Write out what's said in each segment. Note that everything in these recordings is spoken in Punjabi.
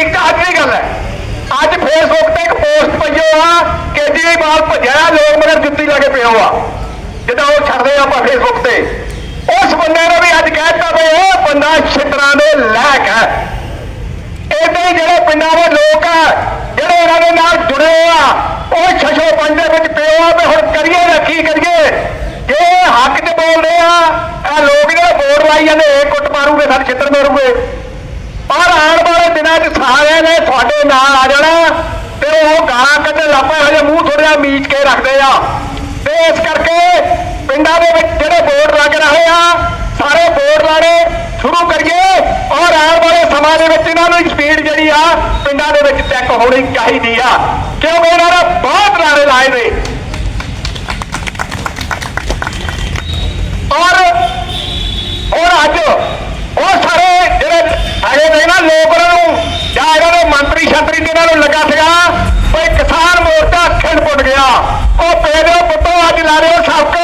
ਤਰੀਕ ਅੱਜ ਦੀ ਗੱਲ ਹੈ। ਅੱਜ ਫੇਸਬੁੱਕ ਤੇ ਇੱਕ ਪੋਸਟ ਪਈਓ ਆ, ਕੇਜਰੀਵਾਲ ਭੱਜਿਆ, ਲੋਕ ਮਗਰ ਜੁੱਤੀ ਲਾ ਕੇ ਪਿਓ ਆ ਜਿੱਦਾਂ ਉਹ ਛੱਡਦੇ ਆ ਆਪਾਂ ਫੇਸਬੁੱਕ ਤੇ। ਉਸ ਬੰਦੇ ਨੇ ਵੀ ਅੱਜ ਕਹਿਤਾ ਵੀ ਉਹ ਬੰਦਾ ਛਿੱਤਰਾਂ ਦੇ ਲਾਇਕ ਹੈ। ਇਦਾਂ ਹੀ ਜਿਹੜੇ ਪਿੰਡਾਂ ਦੇ ਲੋਕ ਆ, ਜਿਹੜੇ ਇਹਨਾਂ ਦੇ ਨਾਲ ਜੁੜੇ ਆ, ਉਹ ਛਛੋ ਪੰਜ ਦੇ ਵਿੱਚ ਪਿਓ ਆ ਵੀ ਹੁਣ ਕਰੀਏ ਨਾ ਕੀ ਕਰੀਏ ਜੇ ਇਹ ਹੱਕ 'ਚ ਬੋਲਦੇ ਆ ਇਹ ਲੋਕ ਜਿਹੜੇ ਵੋਟ ਲਾਈ ਜਾਂਦੇ ਇਹ ਕੁੱਟ ਮਾਰੂਗੇ ਸਾਡੇ ਛਿੱਤਰ ਮਾਰੂਗੇ ਪਰ ਆਉਣ ਵਾਲੇ ਦਿਨਾਂ 'ਚ ਸਾਰਿਆਂ ਨੇ ਨਾਲ ਆ ਜਾਣਾ ਤੇ ਉਹ ਗਾਲਾਂ ਕੱਢਣ ਲੱਪੇ ਹਜੇ ਮੂੰਹ ਥੋੜਾ ਮੀਚ ਕੇ ਰੱਖਦੇ ਆ। ਤੇ ਇਸ ਕਰਕੇ ਪਿੰਡਾਂ ਦੇ ਵਿੱਚ ਜਿਹੜੇ ਬੋਰਡ ਲੱਗ ਰਹੇ ਆ, ਸਾਰੇ ਬੋਰਡ ਲਾਣੇ ਸ਼ੁਰੂ ਕਰੀਏ ਔਰ ਆਉਣ ਵਾਲੇ ਸਮਾਂ ਦੇ ਵਿੱਚ ਇਹਨਾਂ ਦੀ ਸਪੀਡ ਜਿਹੜੀ ਆ ਪਿੰਡਾਂ ਦੇ ਵਿੱਚ ਚੈੱਕ ਹੋਣੀ ਚਾਹੀਦੀ ਆ। ਕਿਉਂਕਿ ਇਹਨਾਂ ਨੇ ਬਹੁਤ ਲਾਰੇ ਲਾਏ ਨੇ। ਔਰ ਔਰ ਅੱਜ ਉਹ ਸਾਰੇ ਜਿਹੜੇ ਹੈਗੇ ਨੇ ਨਾ ਲੋਕ ਉਹਨਾਂ ਨੂੰ ਇਹਨਾਂ ਦੇ ਮੰਤਰੀ ਸ਼ੰਤਰੀ ਤੇ ਨੂੰ ਲੱਗਾ ਸੀਗਾ ਕੋਈ ਕਿਸਾਨ ਮੋਰਚਾ ਖਿੰਡ ਪੁੱਟ ਗਿਆ। ਉਹ ਪੇਦੋ ਪੁੱਤੋ, ਅੱਜ ਲਾ ਰਹੇ ਹੋ ਸਬਕ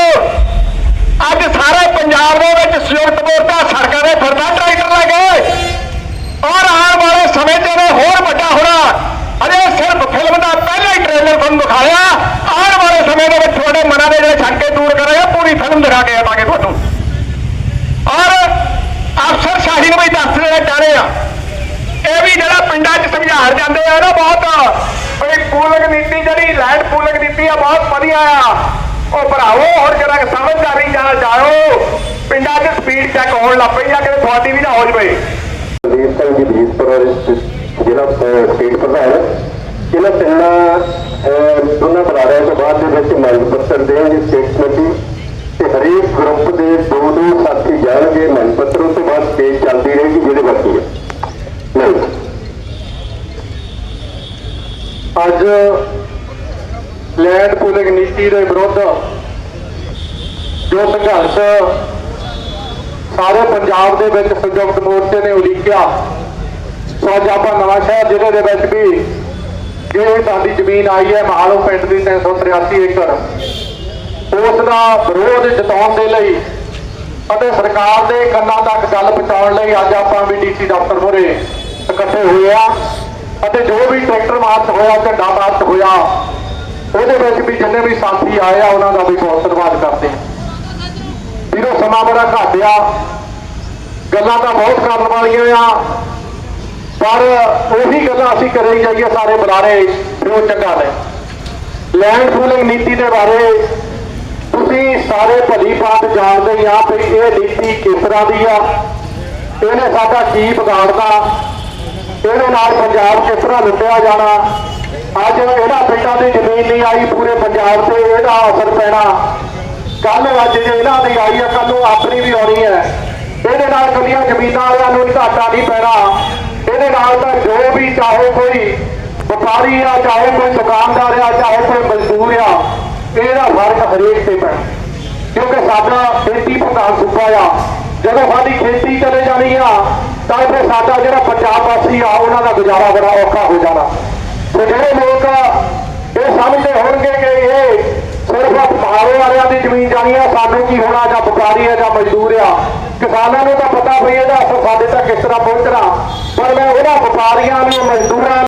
ਅੱਜ ਸਾਰੇ ਪੰਜਾਬ ਦੇ ਵਿੱਚ ਸੰਯੁਕਤ ਮੋਰਚਾ ਸੜਕਾਂ ਦੇ ਫਿਰਦਾ, ਟਰੈਕਟਰ ਲੈ ਗਏ ਔਰ ਆਉਣ ਵਾਲੇ ਸਮੇਂ 'ਚ ਹੋਰ ਵੱਡਾ ਹੋਣਾ। ਅਜੇ ਸਿਰਫ ਫਿਲਮ ਦਾ ਪਹਿਲਾ ਹੀ ਟ੍ਰੇਲਰ ਤੁਹਾਨੂੰ ਦਿਖਾਇਆ ਆਉਣ ਵਾਲੇ ਸਮੇਂ ਦੇ ਵਿੱਚ ਤੁਹਾਡੇ ਮਨਾਂ ਦੇ ਜਿਹੜੇ ਛੱਕੇ ਦੂਰ ਕਰਾਂਗੇ, ਪੂਰੀ ਫਿਲਮ ਦਿਖਾ ਕੇ ਆਵਾਂਗੇ ਤੁਹਾਨੂੰ। ਔਰ ਅਫਸਰ ਸ਼ਾਹੀ ਨੂੰ ਵੀ ਦੱਸ ਦੇਣਾ ਚਾਹ ਰਹੇ ਆ। ਇਹ ਵੀ ਜਿਹੜਾ ਪਿੰਡਾਂ 'ਚ ਸਮਝਾਣ ਜਾਂਦੇ ਆ ਨਾ ਬਹੁਤ ਬਈ ਪੂਲਕ ਨੀਤੀ ਜਿਹੜੀ ਲੈਂਡ ਪੂਲਕ ਨੀਤੀ ਆ ਬਹੁਤ ਵਧੀਆ ਆ। ਉਹ ਭਰਾਵੋ ਹੁਣ ਜਰਾ ਸਮਝਦਾਰੀ ਨਾਲ ਜਾਓ ਪਿੰਡਾਂ 'ਚ ਸਪੀਡ ਚੈੱਕ ਹੋਣ ਲੱਗ ਪਈ ਆ ਕਿ ਤੁਹਾਡੀ ਵੀ ਨਾ ਹੋ ਜਵੇ। ਦਲੀਪ ਸਿੰਘ ਜੀ ਬੀਜਪੁਰ ਜ਼ਿਲ੍ਹਾ ਸਟੇਟ ਪ੍ਰਧਾਨ। ਇਹਨਾਂ ਤਿੰਨਾਂ ਅਹ, ਦੋਨਾਂ ਬਰਾੜਿਆਂ ਤੋਂ ਬਾਅਦ ਦੇ ਵਿੱਚ ਮੰਗ ਪੱਤਰ ਦੇਣਗੇ ਸਟੇਟ ਕਮੇਟੀ ਅੱਜ ਲੈਂਡ ਪੂਲਿੰਗ ਨੀਤੀ ਦੇ ਵਿਰੁੱਧ ਜੋ ਸੰਘਰਸ਼ ਸਾਰੇ ਪੰਜਾਬ ਦੇ ਵਿੱਚ ਸੰਯੁਕਤ ਮੋਰਚੇ ਨੇ ਉਲੀਕਿਆ, ਸੋ ਅੱਜ ਆਪਾਂ ਨਵਾਂ ਸ਼ਹਿਰ ਜ਼ਿਲ੍ਹੇ ਦੇ ਵਿੱਚ ਵੀ ਜਿਹੜੀ ਸਾਡੀ ਜ਼ਮੀਨ ਆਈ ਹੈ, ਮਹਾਲੋ ਪਿੰਡ ਦੀ 383 ਏਕੜ, ਉਸ ਦਾ ਵਿਰੋਧ ਜਤਾਉਣ ਦੇ ਲਈ ਅਤੇ ਸਰਕਾਰ ਦੇ ਕੰਨਾਂ ਤੱਕ ਗੱਲ ਪਹੁੰਚਾਉਣ ਲਈ ਅੱਜ ਆਪਾਂ ਵੀ ਡੀਸੀ ਦਫ਼ਤਰ ਮੂਹਰੇ ਇਕੱਠੇ ਹੋਏ ਆ। ਅਤੇ ਜੋ ਵੀ ਟਰੈਕਟਰ ਮਾਰਚ ਹੋਇਆ, ਝੰਡਾ ਮਾਰਚ ਹੋਇਆ, ਉਹਦੇ ਵਿੱਚ ਵੀ ਜਿੰਨੇ ਵੀ ਸਾਥੀ ਆਏ ਆ, ਉਹਨਾਂ ਦਾ ਵੀ ਬਹੁਤ ਧੰਨਵਾਦ ਕਰਦੇ ਹਾਂ। ਵੀਰੋ, ਸਮਾਂ ਬੜਾ ਘੱਟ ਆ। ਗੱਲਾਂ ਤਾਂ ਬਹੁਤ ਕਰਨ ਵਾਲੀਆਂ ਆ, ਪਰ ਉਹੀ ਗੱਲਾਂ ਅਸੀਂ ਕਰੇ ਜਾਈਏ ਸਾਰੇ ਬੁਲਾਰੇ ਫਿਰ ਉਹ ਚੰਗਾ ਨੇ ਲੈਂਡ ਪੂਲਿੰਗ ਨੀਤੀ ਦੇ ਬਾਰੇ ਤੁਸੀਂ ਸਾਰੇ ਭਲੀ ਬਾਤ ਜਾਣਦੇ ਹੀ ਆ ਵੀ ਇਹ ਨੀਤੀ ਕਿਸ ਤਰ੍ਹਾਂ ਦੀ ਆ? ਇਹਨੇ ਸਾਡਾ ਕੀ ਵਿਗਾੜਦਾ ਇਹਦੇ ਨਾਲ ਪੰਜਾਬ ਕਿਸ ਤਰ੍ਹਾਂ ਲੁੱਟਿਆ ਜਾਣਾ। ਅੱਜ ਇਹਨਾਂ ਪਿੰਡਾਂ ਦੀ ਜ਼ਮੀਨ ਨਹੀਂ ਆਈ, ਪੂਰੇ ਪੰਜਾਬ ਤੇ ਇਹਦਾ ਅਸਰ ਪੈਣਾ। ਕੱਲ ਅੱਜ ਜੇ ਇਹਨਾਂ ਦੀ ਆਈ ਹੈ ਕੱਲ ਨੂੰ ਆਪਣੀ ਵੀ ਆਉਣੀ ਹੈ। ਇਹਦੇ ਨਾਲ ਕੱਲੀਆਂ ਜ਼ਮੀਨਾਂ ਵਾਲਿਆਂ ਨੂੰ ਘਾਟਾ ਨਹੀਂ ਪੈਣਾ। ਇਹਦੇ ਨਾਲ ਤਾਂ ਜੋ ਵੀ ਚਾਹੇ ਕੋਈ ਵਪਾਰੀ ਆ, ਚਾਹੇ ਕੋਈ ਦੁਕਾਨਦਾਰ ਆ, ਚਾਹੇ ਕੋਈ ਮਜ਼ਦੂਰ ਆ, ਇਹਦਾ ਫ਼ਰਕ ਹਰੇਕ ਤੇ ਪੈਣਾ। ਕਿਉਂਕਿ ਸਾਡਾ ਖੇਤੀ ਪ੍ਰਧਾਨ ਸੂਬਾ ਆ। ਜਦੋਂ ਸਾਡੀ ਖੇਤੀ ਚਲੇ ਜਾਣੀ ਆ ਤਾਂ ਫਿਰ ਸਾਡਾ ਜਿਹੜਾ ਪੰਜਾਬ ਵਾਸੀ ਆ, ਉਹਨਾਂ ਦਾ ਗੁਜ਼ਾਰਾ ਬੜਾ ਔਖਾ ਹੋ ਜਾਣਾ। ਤੇ ਜਿਹੜੇ ਲੋਕ ਇਹ ਸਮਝਦੇ ਹੋਣਗੇ ਕਿ ਇਹ ਸਿਰਫ ਪਹਾੜੋਂ ਵਾਲਿਆਂ ਦੀ ਜ਼ਮੀਨ ਜਾਣੀ ਆ, ਸਾਨੂੰ ਕੀ ਹੋਣਾ, ਜਾਂ ਵਪਾਰੀ ਆ, ਜਾਂ ਮਜ਼ਦੂਰ ਆ। ਕਿਸਾਨਾਂ ਨੂੰ ਤਾਂ ਪਤਾ ਵੀ ਇਹਦਾ ਅਸਰ ਸਾਡੇ ਤੱਕ ਕਿਸ ਤਰ੍ਹਾਂ ਪਹੁੰਚਣਾ। ਪਰ ਮੈਂ ਉਹਨਾਂ ਵਪਾਰੀਆਂ ਨੂੰ, ਮਜ਼ਦੂਰਾਂ